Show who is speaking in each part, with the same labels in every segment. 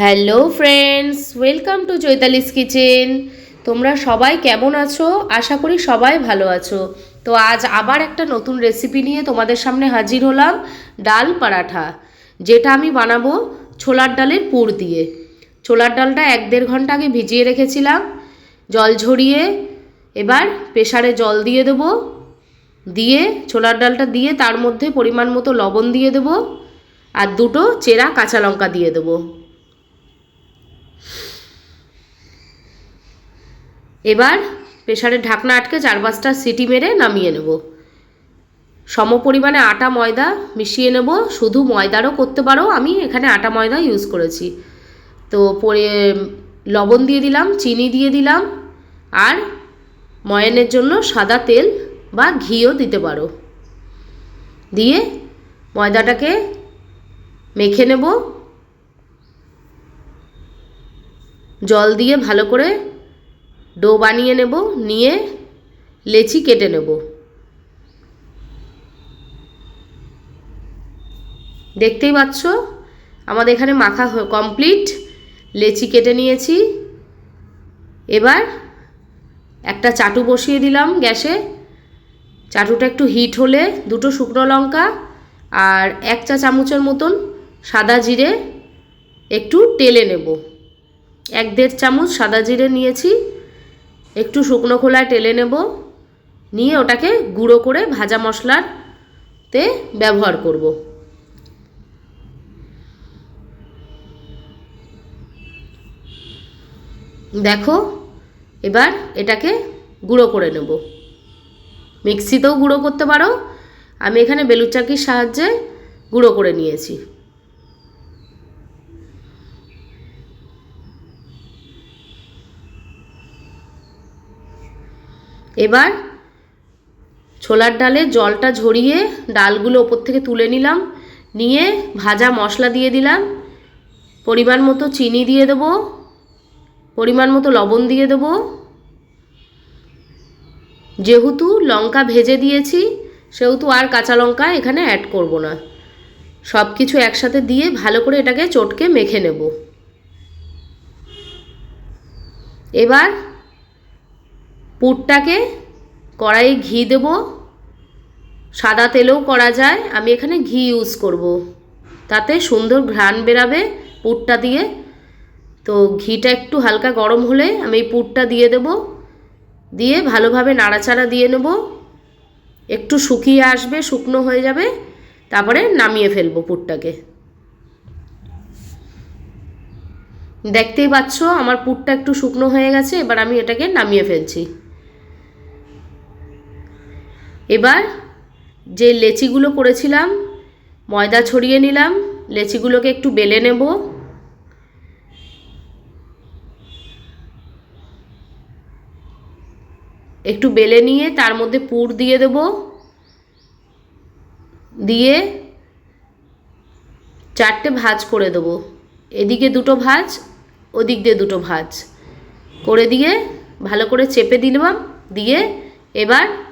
Speaker 1: Hello friends welcome to Chaitali's kitchen তোমরা সবাই কেমন আছো? আশা করি সবাই ভালো আছো। তো আজ আবার একটা নতুন রেসিপি নিয়ে তোমাদের সামনে হাজির হলাম, ডাল পরাঠা, যেটা আমি বানাবো ছোলার ডালের পুর দিয়ে। ছোলার ডালটা এক দেড় ঘণ্টা আগে ভিজিয়ে রেখেছিলাম। জল ঝরিয়ে এবার প্রেসারে জল দিয়ে দেবো। দিয়ে ছোলার ডালটা দিয়ে তার মধ্যে পরিমাণ মতো লবণ দিয়ে দেবো। আর দুটো চেরা কাঁচা লঙ্কা দিয়ে দেবো। এবার প্রেশারের ঢাকনা আটকে চার পাঁচটা সিটি মেরে নামিয়ে নেব। সম পরিমাণে আটা ময়দা মিশিয়ে নেব। শুধু ময়দারও করতে পারো, আমি এখানে আটা ময়দা ইউজ করেছি। তো পরে লবণ দিয়ে দিলাম, চিনি দিয়ে দিলাম আর ময়নের জন্য সাদা তেল বা ঘিও দিতে পারো। দিয়ে ময়দাটাকে মেখে নেব। জল দিয়ে ভালো করে ডো বানিয়ে নেব, নিয়ে লেচি কেটে নেব। দেখতেই পাচ্ছ? আমাদের এখানে মাখা কমপ্লিট লেচি কেটে নিয়েছি। এবার একটা চাটু বসিয়ে দিলাম গ্যাসে। চাটুটা একটু হিট হলে দুটো শুকনো লঙ্কা আর এক চা চামচের মতন সাদা জিরে একটু টেলে নেব। এক দেড় চামচ সাদা জিরে নিয়েছি। একটু শুকনো খোলায় টেলে নেব। নিয়ে ওটাকে গুঁড়ো করে ভাজা মশলাতে ব্যবহার করব। দেখো, এবার এটাকে গুঁড়ো করে নেব। মিক্সিতেও গুঁড়ো করতে পারো। আমি এখানে বেলুর চাকির সাহায্যে গুঁড়ো করে নিয়েছি। এবার ছোলার ডালে জলটা ঝরিয়ে ডালগুলো ওপর থেকে তুলে নিলাম, নিয়ে ভাজা মশলা দিয়ে দিলাম, পরিমাণ মতো চিনি দিয়ে দেবো, পরিমাণ মতো লবণ দিয়ে দেবো। যেহেতু লঙ্কা ভেজে দিয়েছি, সেহেতু আর কাঁচা লঙ্কা এখানে অ্যাড করব না। সব কিছু একসাথে দিয়ে ভালো করে এটাকে চটকে মেখে নেব। এবার পুরটাকে কড়াইয়ে ঘি দেব। সাদা তেলেও করা যায়। আমি এখানে ঘি ইউজ করব। তাতে সুন্দর ঘ্রাণ বেরাবে পুরটা দিয়ে। তো ঘিটা একটু হালকা গরম হলে আমি এই পুরটা দিয়ে দেব। দিয়ে ভালোভাবে নাড়াচাড়া দিয়ে নেব। একটু শুকিয়ে আসবে, শুকনো হয়ে যাবে। তারপরে নামিয়ে ফেলব পুরটাকে। দেখতেই পাচ্ছ, আমার পুরটা একটু শুকনো হয়ে গেছে। এবার আমি এটাকে নামিয়ে ফেলছি। এবার যে লেচিগুলো করেছিলাম, ময়দা ছড়িয়ে নিলাম, লেচিগুলোকে একটু বেলে নেব। একটু বেলে নিয়ে তার মধ্যে পুর দিয়ে দেব। দিয়ে চারটে ভাজ করে দেবো। এদিকে দুটো ভাজ, ওদিক দিয়ে দুটো ভাজ। করে দিয়ে ভালো করে চেপে দিলাম, দিয়ে এবার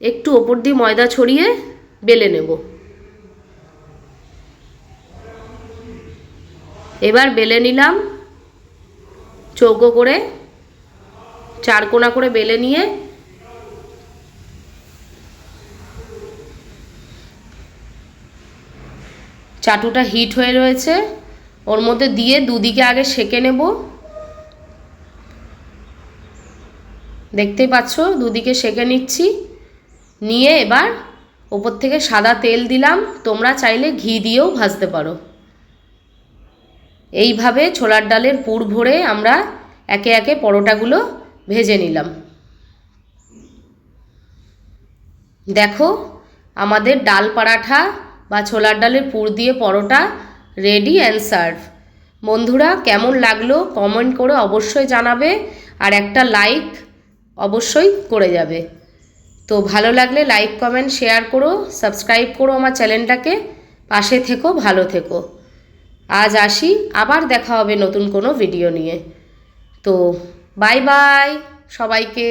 Speaker 1: একটু ওপর দিয়ে ময়দা ছড়িয়ে বেলে নেব। এবার বেলে নিলাম, চৌকো করে, চার কোনা করে বেলে নিয়ে, চাটুটা হিট হয়ে রয়েছে, ওর মধ্যে দিয়ে দুদিকে আগে সেকে নেব। দেখতেই পাচ্ছ, দুদিকে সেকে নিচ্ছি। নিয়ে এবার ওপর থেকে সাদা তেল দিলাম। তোমরা চাইলে ঘি দিয়েও ভাজতে পারো। এইভাবে ছোলার ডালের পুর ভরে আমরা একে একে পরোটাগুলো ভেজে নিলাম। দেখো, আমাদের ডাল পরাঠা বা ছোলার ডালের পুর দিয়ে পরোটা রেডি অ্যান্ড সার্ভ বন্ধুরা, কেমন লাগল কমেন্ট করে অবশ্যই জানাবে আর একটা লাইক অবশ্যই করে যাবে। তো ভালো লাগলে লাইক কমেন্ট শেয়ার করো সাবস্ক্রাইব করো আমার চ্যানেলটাকে। পাশে থেকো, ভালো থেকো। আজ আসি, আবার দেখা হবে নতুন কোনো ভিডিও নিয়ে। তো বাই বাই সবাইকে।